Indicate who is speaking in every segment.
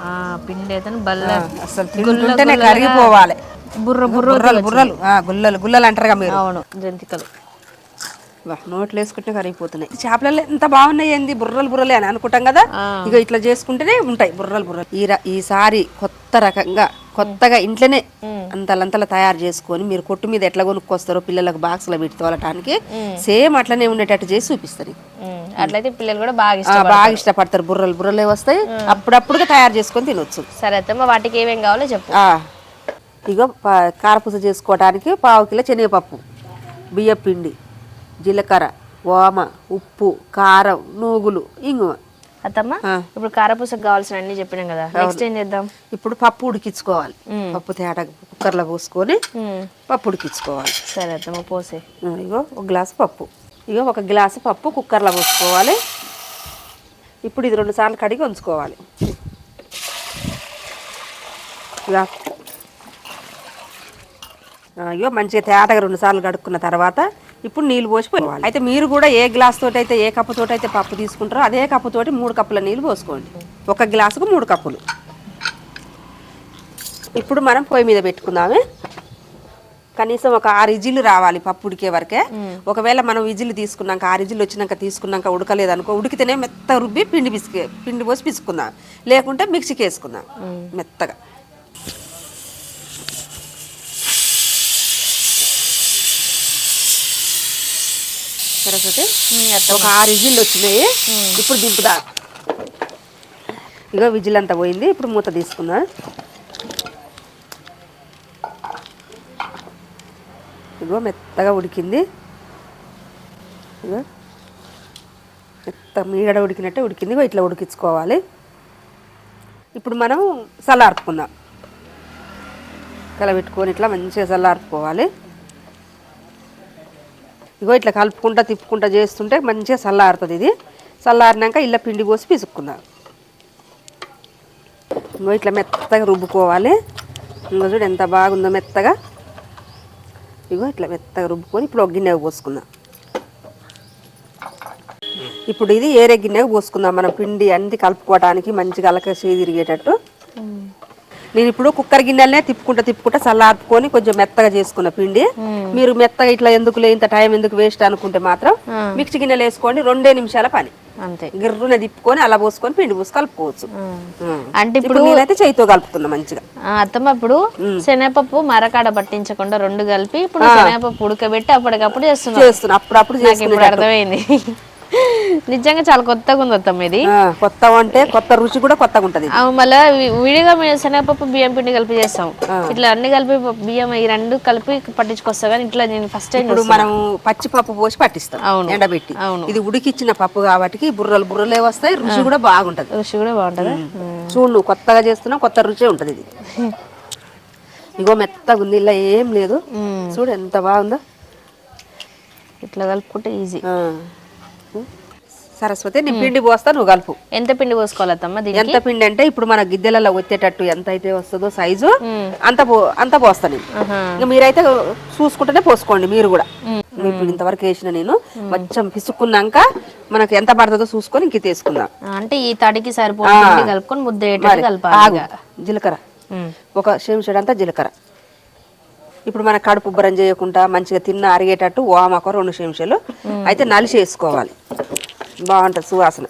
Speaker 1: ఆ, పిండి అయితే బల్ల
Speaker 2: అసలు తింటుంటేనే కరిగిపోవాలి.
Speaker 1: బుర్ర బుర్ర
Speaker 2: బుర్రలు బుర్రలు ఆ, గుల్లలు గుల్లలు అంటారుగా మీరు.
Speaker 1: అవును జంతికలు.
Speaker 2: వా, నోట్లు వేసుకుంటే కరిగిపోతున్నాయి. చేపలలో ఎంత బాగున్నాయి ఏంది? బుర్రలు బుర్రలే అని అనుకుంటాం కదా? ఇక ఇట్లా చేసుకుంటేనే ఉంటాయి బుర్రలు బుర్రలు. ఈ ఈసారి కొత్త రకంగా కొత్తగా ఇంట్లోనే అంతలంతలా తయారు చేసుకొని మీరు కొట్టు మీద ఎట్లా కొనుక్కొస్తారో పిల్లలకు బాక్స్లో పెట్టి తోలటానికి సేమ్ అట్లనే ఉండేటట్టు చేసి చూపిస్తారు
Speaker 1: అట్లయితే పిల్లలు కూడా బాగా
Speaker 2: బాగా ఇష్టపడతారు. బుర్రలు బుర్రలే వస్తాయి. అప్పుడప్పుడుగా తయారు చేసుకొని తినొచ్చు.
Speaker 1: సరే అత్తమ్మ వాటికి ఏమేం కావాలో చెప్పు.
Speaker 2: ఇగో కారపూస చేసుకోవడానికి పావు కిలో శనగపప్పు బియ్యం పిండి జీలకర్ర ఓమ ఉప్పు కారం నూగులు ఇంగువ.
Speaker 1: అత్తమ్మ. ఇప్పుడు కారపూసకు కావాల్సిన అన్ని చెప్పినాం కదా. నెక్స్ట్ ఏం చేద్దాం?
Speaker 2: ఇప్పుడు పప్పు ఉడికించుకోవాలి. పప్పు తేట కుక్కర్లో పోసుకొని పప్పు ఉడికించుకోవాలి.
Speaker 1: సరే అత్తమ్మ పోసే.
Speaker 2: ఇగో ఒక గ్లాసు పప్పు. ఇగో ఒక గ్లాసు పప్పు కుక్కర్లో పోసుకోవాలి. ఇప్పుడు ఇది రెండు సార్లు కడిగి ఉంచుకోవాలి. ఇగో. మంచిగా తేటగా రెండు సార్లు కడుక్కున్న తర్వాత ఇప్పుడు నీళ్ళు పోసిపోవాలి అయితే మీరు కూడా ఏ గ్లాస్ తోటి అయితే ఏ కప్పు తోటి అయితే పప్పు తీసుకుంటారో అదే కప్పు తోటి మూడు కప్పుల నీళ్ళు పోసుకోండి. ఒక గ్లాసుకు మూడు కప్పులు. ఇప్పుడు మనం పొయ్యి మీద పెట్టుకుందామే. కనీసం ఒక ఆరు ఇజిల్లు రావాలి పప్పు ఉడికే వరకే. ఒకవేళ మనం ఇజిల్లు తీసుకున్నాక ఆరు ఇజిల్లు వచ్చినాక తీసుకున్నాక ఉడకలేదు అనుకో ఉడికితేనే మెత్త రుబ్బి పిండి పిసికి పిండి పోసి పిసుకుందాం లేకుంటే మిక్సీకి వేసుకుందాం. మెత్తగా. సరస్వతి ఒక ఆరు విజిల్లు వచ్చినాయి. ఇప్పుడు దింపుదా ఇగో విజిల్ అంతా పోయింది. ఇప్పుడు మూత తీసుకుందా ఇగో మెత్తగా ఉడికింది. ఇగో మెత్త మీగడ ఉడికినట్టే ఉడికింది. ఇగో ఇట్లా ఉడికించుకోవాలి. ఇప్పుడు మనం చల్లార్పుకుందాం కలబెట్టుకొని ఇట్లా మంచిగా చల్లార్పుకోవాలి ఇగో ఇట్లా కలుపుకుంటా తిప్పుకుంటా చేస్తుంటే మంచిగా చల్లారుతుంది ఇది. చల్లారినాక ఇళ్ళ పిండి పోసి పిసుక్కుందాం ఇంకో ఇట్లా మెత్తగా రుబ్బుకోవాలి. ఇంకో చూడు ఎంత బాగుందో మెత్తగా. ఇగో ఇట్లా మెత్తగా రుబ్బుకొని ఇప్పుడు ఒక గిన్నెకు పోసుకుందాం ఇప్పుడు ఇది ఏరే గిన్నెగా పోసుకుందాం మనం పిండి అన్ని కలుపుకోవడానికి మంచిగా అలకసి తిరిగేటట్టు. నేను ఇప్పుడు కుక్కర్ గిన్నెలనే తిప్పుకుంటా తిప్పుకుంటా చల్లార్పుకొని కొంచెం మెత్తగా చేసుకున్న పిండి. మీరు మెత్తగా ఇట్లా ఎందుకు ఇంత టైం ఎందుకు వేస్ట్ అనుకుంటే మాత్రం మిక్సీ గిన్నెలు వేసుకోండి రెండే నిమిషాల పని.
Speaker 1: అంతే.
Speaker 2: గిర్రున తిప్పుకొని అలా పోసుకొని పిండి పోసి కలుపుకోవచ్చు.
Speaker 1: అంటే
Speaker 2: ఇప్పుడు నేనైతే చేయితో కలుపుతున్నా మంచిగా.
Speaker 1: అత్తమ్మ ఇప్పుడు శనగపప్పు మరకాడ పట్టించకుండా రెండు కలిపి ఇప్పుడు శనగపప్పు ఉడకబెట్టి అప్పటికప్పుడు చేస్తున్నాం.
Speaker 2: చేస్తున్నా. అప్పుడప్పుడు
Speaker 1: అర్థమైంది. నిజంగా చాలా కొత్తగా ఉంది అత్తమ్మ ఇది.
Speaker 2: కొత్త అంటే కొత్త రుచి కూడా కొత్తగా ఉంటది
Speaker 1: మళ్ళీ విడిగా మేము శనగపప్పు బియ్యం పిండి కలిపి చేస్తాం. ఇట్లా అన్ని కలిపి బియ్యం ఈ రెండు కలిపి పట్టించుకొస్తా కానీ ఇట్లా నేను ఫస్ట్ టైం
Speaker 2: ఇప్పుడు మనం పచ్చి పప్పు పోసి పట్టిస్తాం
Speaker 1: అవును.
Speaker 2: ఎండబెట్టి.
Speaker 1: అవును.
Speaker 2: ఇది ఉడికిచ్చిన పప్పు కాబట్టి బుర్రలు బుర్రలే వస్తాయి రుచి కూడా బాగుంటది.
Speaker 1: రుచి కూడా బాగుంటుందా?
Speaker 2: చూడు కొత్తగా చేస్తున్నావు కొత్త రుచే ఉంటది ఇది. ఇగో మెత్తగా ఉంది ఇలా ఏం లేదు. చూడు ఎంత బాగుందో.
Speaker 1: ఇట్లా కలుపుకుంటే ఈజీ.
Speaker 2: సరస్వతి నీ పిండి పోస్తా నువ్వు కలుపు.
Speaker 1: ఎంత పిండి పోసుకోవాలి అత్తమ్మ దీనికి?
Speaker 2: ఎంత పిండి అంటే ఇప్పుడు మన గిద్దెలలో వచ్చేటట్టు ఎంత అయితే వస్తుందో సైజు అంత అంత పోస్తా నేను. ఇంకా మీరైతే చూసుకుంటేనే పోసుకోండి మీరు కూడా. ఇప్పుడు ఇంతవరకు వేసిన నేను కొంచెం పిసుక్కున్నాక మనకు ఎంత పడుతుందో చూసుకొని ఇంక తీసుకుందాం
Speaker 1: అంటే ఈ తడికి సరిపోయే పిండి కలుపుకొని ముద్ద కలపాలి.
Speaker 2: జీలకర్ర. ఒక అంతా జీలకర్ర. ఇప్పుడు మన కడుపు ఉబ్బరం చేయకుండా మంచిగా తిన్న అరిగేటట్టు ఓమాక రెండు చెంచాలు అయితే నలిసి వేసుకోవాలి. బాగుంటుంది సువాసన.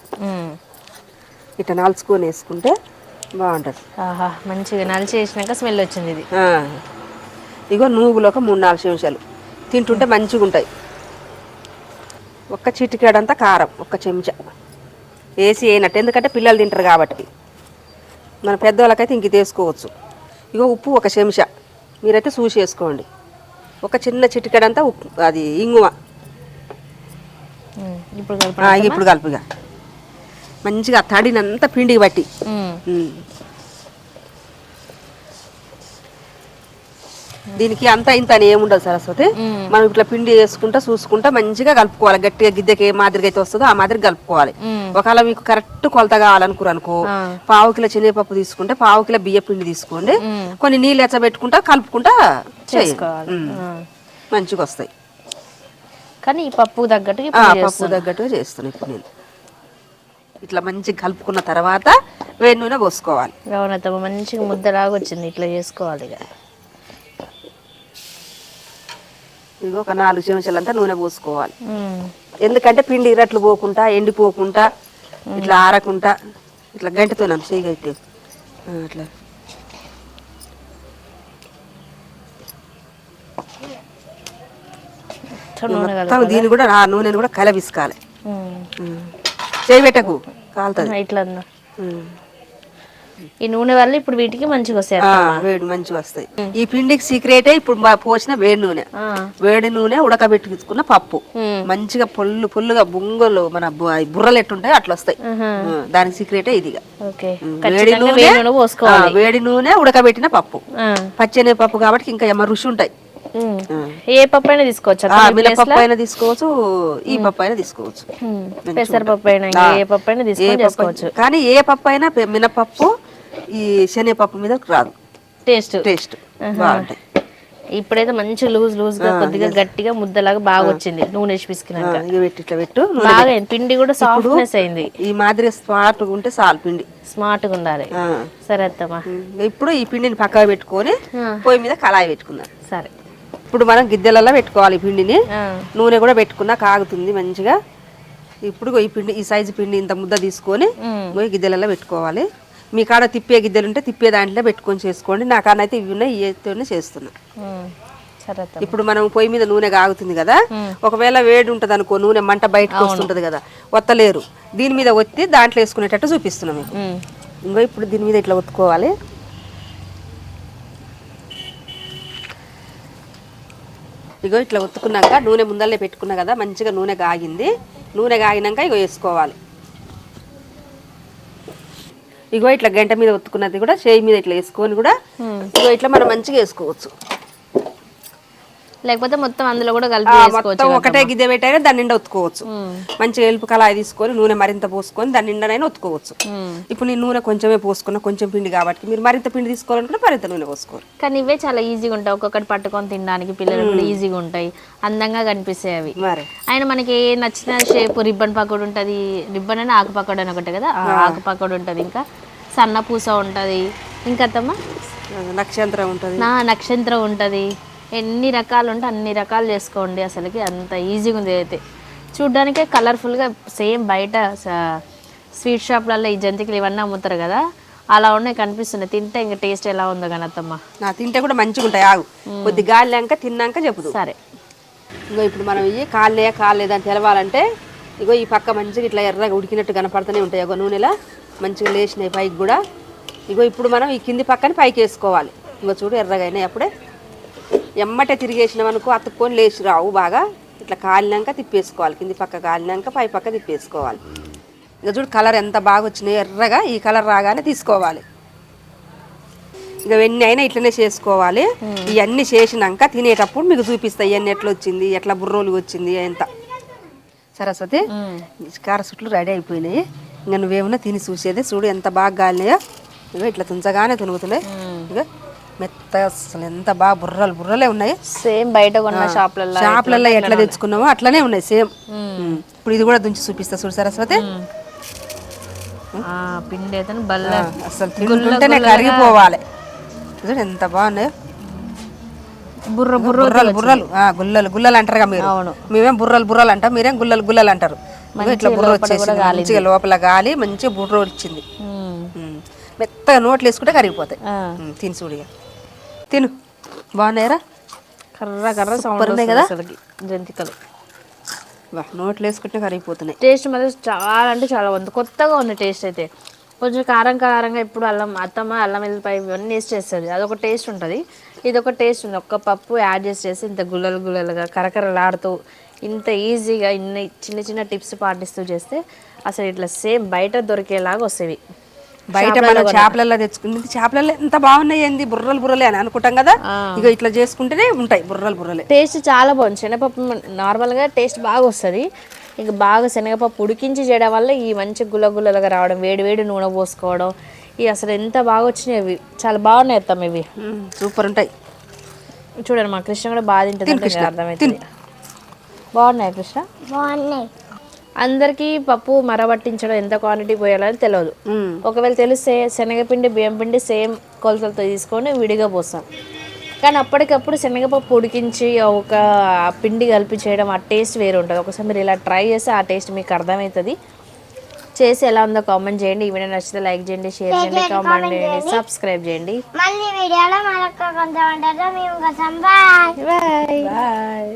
Speaker 2: ఇట్లా నలుచుకొని వేసుకుంటే బాగుంటుంది.
Speaker 1: ఆహా మంచిగా నలిచి వేసినాక స్మెల్ వచ్చింది ఇది.
Speaker 2: ఇగో నూగులు ఒక మూడు నాలుగు చెంచాలు. తింటుంటే మంచిగా ఉంటాయి. ఒక్క చిటికాడంతా కారం ఒక్క చెంచా. వేసి వేయనట్టు ఎందుకంటే పిల్లలు తింటారు కాబట్టి. మన పెద్దవాళ్ళకైతే ఇంక ఇది వేసుకోవచ్చు. ఇగో ఉప్పు ఒక చెంచా. మీరైతే చూసి వేసుకోండి. ఒక చిన్న చిటికాడంతా ఉప్పు అది ఇంగువ.
Speaker 1: ఇప్పుడు
Speaker 2: కలుపుగా మంచిగా తడినంతా పిండికి పట్టి. దీనికి అంత ఇంత అని ఏముండదు సరస్వతి. మనం ఇట్లా పిండి వేసుకుంటా చూసుకుంటా మంచిగా కలుపుకోవాలి గట్టిగా గిద్దెకి ఏ మాదిరిగా అయితే వస్తుందో ఆ మాదిరి కలుపుకోవాలి. ఒకవేళ మీకు కరెక్ట్ కొలత కావాలనుకురు అనుకో. పావు కిలో శనగపప్పు తీసుకుంటే పావు కిలో బియ్య పిండి తీసుకోండి. కొన్ని నీళ్ళు ఎచ్చబెట్టుకుంటా కలుపుకుంటా.
Speaker 1: చేసుకోవాలి.
Speaker 2: మంచిగా వస్తాయి
Speaker 1: కానీ ఈ పప్పు తగ్గట్టు
Speaker 2: పప్పు. తగ్గట్టుగా చేస్తాను ఇప్పుడు నేను. ఇట్లా మంచిగా కలుపుకున్న తర్వాత వేడి నూనె పోసుకోవాలి.
Speaker 1: అవునత్తమ్మ మంచిగా ముద్దలాగా వచ్చింది ఇట్లా చేసుకోవాలి ఇక.
Speaker 2: ఇదిగో ఒక నాలుగు చెంచాలంతా నూనె పోసుకోవాలి. ఎందుకంటే పిండి ఇరట్లు పోకుండా ఎండిపోకుండా ఇట్లా ఆరకుండా ఇట్లా గంటతో నన్ను చేయగైతే అట్లా
Speaker 1: నూనె
Speaker 2: మొత్తం దీన్ని కూడా ఆ నూనెను కూడా కలబిసుకోవాలి
Speaker 1: ఉమ్.
Speaker 2: చేయి పెట్టకు కాలుతుంది.
Speaker 1: ఇట్లా ఈ నూనె వల్ల ఇప్పుడు వీటికి మంచిగా వస్తాయి
Speaker 2: వేడి మంచిగా వస్తాయి. ఈ పిండికి సీక్రెటే ఇప్పుడు పోసిన వేడి నూనె. వేడి నూనె ఉడకబెట్టుకున్న పప్పు. మంచిగా పొల్లు పొల్లుగా బుంగలు మన బుర్రలు ఎట్టుంటాయి అట్లా వస్తాయి దానికి సీక్రెటే ఇదిగా
Speaker 1: వేడి నూనె
Speaker 2: వేడి నూనె ఉడకబెట్టిన పప్పు. పచ్చని పప్పు కాబట్టి ఇంకా ఏమో రుచి ఉంటాయి.
Speaker 1: ఏ పప్పు అయినా తీసుకోవచ్చు
Speaker 2: మినపప్పు అయినా తీసుకోవచ్చు ఈ పప్పు అయినా తీసుకోవచ్చు.
Speaker 1: పెసరపప్పు అయినా ఏ పప్పు అయినా చేసుకోవచ్చు.
Speaker 2: కానీ ఏ పప్పు అయినా మినపప్పు ఈ శనగపప్పు మీద రాదు.
Speaker 1: టేస్ట్.
Speaker 2: టేస్ట్. బాగుంటాయి.
Speaker 1: ఇప్పుడైతే మంచి లూజ్ లూజ్గా కొద్దిగా గట్టిగా ముద్దలాగా బాగా వచ్చింది నూనె పిసికినాక.
Speaker 2: ఇట్లా పెట్టు
Speaker 1: బాగా. పిండి కూడా సాఫ్ట్నెస్ అయింది.
Speaker 2: ఈ మాదిరి స్మార్ట్ ఉంటే చాలు పిండి.
Speaker 1: స్మార్ట్గా ఉండాలి. సరే అత్తమ్మా.
Speaker 2: ఇప్పుడు ఈ పిండిని పక్కన పెట్టుకొని. పొయ్యి మీద కళాయి పెట్టుకుందాం.
Speaker 1: సరే.
Speaker 2: ఇప్పుడు మనం గిద్దెలలో పెట్టుకోవాలి పిండిని. నూనె కూడా పెట్టుకున్నా కాగుతుంది మంచిగా. ఇప్పుడు ఈ పిండి ఈ సైజు పిండి ఇంత ముద్ద తీసుకొని ఈ గిద్దెలలో పెట్టుకోవాలి. మీ కాడ తిప్పే గిద్దెలు ఉంటే తిప్పే దాంట్లో పెట్టుకొని చేసుకోండి. నా కాడనైతే ఇవి ఉన్నాయి ఇవతోనే చేస్తున్నా. ఇప్పుడు మనం పొయ్యి మీద నూనె కాగుతుంది కదా ఒకవేళ వేడి ఉంటుంది అనుకో నూనె మంట బయటకు వస్తుంటది కదా ఒత్తలేరు దీని మీద ఒత్తి దాంట్లో వేసుకునేటట్టు చూపిస్తున్నాం మీకు. ఇంకో ఇప్పుడు దీని మీద ఇట్లా ఒత్తుకోవాలి? ఇగో ఇట్లా ఒత్తుకున్నాక నూనె ముందల్లే పెట్టుకున్నా కదా మంచిగా నూనె కాగింది. నూనె కాగినాక ఇగో వేసుకోవాలి. ఇగో ఇట్లా గంట మీద ఒత్తుకున్నది కూడా చేయి మీద ఇట్లా వేసుకొని కూడా ఇగో ఇట్లా మనం మంచిగా వేసుకోవచ్చు.
Speaker 1: లేకపోతే మొత్తం అందులో కూడా కలిపి
Speaker 2: మొత్తం ఒకటే గిద్దె పెట్టాక దాని నిండా ఒత్తుకోవచ్చు. మంచిగా ఎలుపు కళాయి తీసుకొని నూనె మరింత పోసుకొని దాని నిండానైనా ఒత్తుకోవచ్చు. ఇప్పుడు నేను నూనె కొంచెమే పోసుకున్నా కొంచెం పిండి కాబట్టి మీరు మరింత పిండి తీసుకోవాలనుకుంటే మరింత నూనె పోసుకోరు.
Speaker 1: కానీ ఇవే చాలా ఈజీగా ఉంటాయి. ఒక్కొక్కటి పట్టుకొని తినడానికి పిల్లలు కూడా ఈజీగా ఉంటాయి. అందంగా కనిపిస్తాయి అవి. ఆయన మనకి ఏ నచ్చిన షేప్ రిబ్బన్ పకోడీ ఉంటుంది. రిబ్బన్ అని ఆకు పకోడీ అని ఒకటి కదా? ఆకు పకోడీ ఉంటుంది ఇంకా. సన్న పూస ఉంటుంది. ఇంకా అత్తమ్మ?
Speaker 2: నక్షత్రం ఉంటుంది.
Speaker 1: నా నక్షత్రం ఉంటుంది. ఎన్ని రకాలు ఉంటే అన్ని రకాలు చేసుకోండి అసలుకి. అంత ఈజీగా ఉంది అయితే. చూడ్డానికే కలర్ఫుల్గా సేమ్ బయట స్వీట్ షాప్లలో ఈ జంతికలు ఇవన్నీ అమ్ముతారు కదా. అలా ఉన్నాయి కనిపిస్తున్నాయి. తింటే ఇంకా టేస్ట్ ఎలా ఉందో కానీ అత్తమ్మ
Speaker 2: నా తింటే కూడా మంచిగా ఉంటాయి. ఆగు. కొద్ది గాలినాక తిన్నాక చెప్పుదు
Speaker 1: సరే.
Speaker 2: ఇగో ఇప్పుడు మనం ఇవి కాళ్ళేదా అని తెలవాలంటే ఇగో ఈ పక్క మంచిగా ఇట్లా ఎర్రగా ఉడికినట్టు కనపడుతూనే ఉంటాయి. ఇగో నూనెలా మంచిగా లేచినాయి పైకి కూడా. ఇగో ఇప్పుడు మనం ఈ కింది పక్కని పైకి వేసుకోవాలి. ఇగో చూడు ఎర్రగా అయినాయి అప్పుడే. ఎమ్మటే తిరిగేసినాం అనుకో అతుక్కొని లేచి రావు బాగా. ఇట్లా కాలినాక తిప్పేసుకోవాలి. కింది పక్క కాలినాక పై పక్క తిప్పేసుకోవాలి. ఇక చూడు కలర్ ఎంత బాగా వచ్చినాయి ఎర్రగా ఈ కలర్ రాగానే తీసుకోవాలి. ఇక ఎన్ని అయినా ఇట్లనే చేసుకోవాలి. ఇవన్నీ చేసినాక తినేటప్పుడు మీకు చూపిస్తాయి ఇవన్నీ ఎట్లా వచ్చింది ఎట్లా బుర్రోలు వచ్చింది ఎంత. సరస్వతి కార సుట్లు రెడీ అయిపోయినాయి. ఇంకా నువ్వేమన్నా తిని చూసేది చూడు ఎంత బాగా గాలినాయో ఇగో ఇట్లా తుంచగానే తునుగుతున్నాయి. ఇక మెత్తగా అసలు ఎంత బాగా బుర్రలు బుర్రలే ఉన్నాయి.
Speaker 1: సేమ్ బయట కొన్న షాప్లలో
Speaker 2: షాపులలో ఎట్లా తెచ్చుకున్నామో అట్లనే ఉన్నాయి సేమ్. ఇప్పుడు ఇది కూడా దుంచి చూపిస్తా చూడు సరస్వతి.
Speaker 1: ఆ, పిండి అయితే బల్ల.
Speaker 2: అసలు తింటుంటేనే కరిగిపోవాలి. చూడు ఎంత బాగున్నాయో.
Speaker 1: బుర్ర బుర్ర
Speaker 2: బుర్రలు బుర్రలు. గుల్లలు గుల్లలు అంటారుగా మీరు. మేమేం బుర్రలు బుర్రలు అంటాం మీరేం గుల్లలు గుల్లలు అంటారు. ఇట్లా బుర్ర వచ్చేసింది మంచిగా లోపల గాలి మంచిగా బుర్ర వచ్చింది. మెత్తగా నోట్లు వేసుకుంటే కరిగిపోతాయి. తిను చూడిగా తిను. బాగున్నాయరా?
Speaker 1: కర్ర కర్ర సౌండ్
Speaker 2: ఉన్నాయి
Speaker 1: కదా? అసలుకి. జంతికలు.
Speaker 2: వా నోట్లు వేసుకుంటే కరిగిపోతున్నాయి.
Speaker 1: టేస్ట్ మాత్రం చాలా అంటే చాలా ఉంది కొత్తగా ఉంది టేస్ట్ అయితే. కొంచెం కారం కారంగా ఇప్పుడు అల్లం అత్తమ్మ అల్లం వెల్లిపాయ ఇవన్నీ వేసి చేస్తుంది. అదొక టేస్ట్ ఉంటుంది. ఇది ఒక టేస్ట్ ఉంది. ఒక్క పప్పు యాడ్ చేసి చేసి ఇంత గుల్లలు గుల్లలుగా కరకరలాడుతూ ఇంత ఈజీగా ఇన్ని చిన్న చిన్న టిప్స్ పాటిస్తూ చేస్తే అసలు ఇట్లా సేమ్ బయట దొరికేలాగా వస్తాయి
Speaker 2: బయట మనం చేపలలో తెచ్చుకుంది చేపలలో ఎంత బాగున్నాయి ఏంది? బుర్రలు బుర్రలే అని అనుకుంటాం కదా? ఇక ఇట్లా చేసుకుంటేనే ఉంటాయి బుర్రలు బుర్రలే.
Speaker 1: టేస్ట్ చాలా బాగుంది. శనగపప్పు నార్మల్గా టేస్ట్ బాగా వస్తుంది. ఇంకా బాగా శనగపప్పు ఉడికించి చేయడం వల్ల ఈ మంచి గుల్ల గుల్లలుగా రావడం వేడి వేడి నూనె పోసుకోవడం ఇవి అసలు ఎంత బాగా వచ్చినాయి ఇవి చాలా బాగున్నాయి అత్తమ్మ ఇవి.
Speaker 2: సూపర్ ఉంటాయి.
Speaker 1: చూడండి మా కృష్ణ కూడా బాగా తింటుంది అర్థమవుతుంది బాగున్నాయి కృష్ణ?
Speaker 3: బాగున్నాయి.
Speaker 1: అందరికీ పప్పు మరబట్టించడం ఎంత క్వాంటిటీ పోయాలని తెలియదు. ఒకవేళ తెలిస్తే శనగపిండి బియ్యం పిండి సేమ్ కొలతలతో తీసుకొని విడిగా పోస్తాం. కానీ అప్పటికప్పుడు శనగపప్పు ఉడికించి ఒక పిండి కలిపి చేయడం ఆ టేస్ట్ వేరు ఉంటుంది. ఒకసారి మీరు ఇలా ట్రై చేస్తే ఆ టేస్ట్ మీకు అర్థమవుతుంది. చేసి ఎలా ఉందో కామెంట్ చేయండి. ఈ వీడియో నచ్చితే లైక్ చేయండి షేర్ చేయండి కామెంట్ చేయండి సబ్స్క్రైబ్ చేయండి.
Speaker 3: మళ్ళీ వీడియోలో మరొక కొంత మేము
Speaker 1: బాయ్
Speaker 2: బాయ్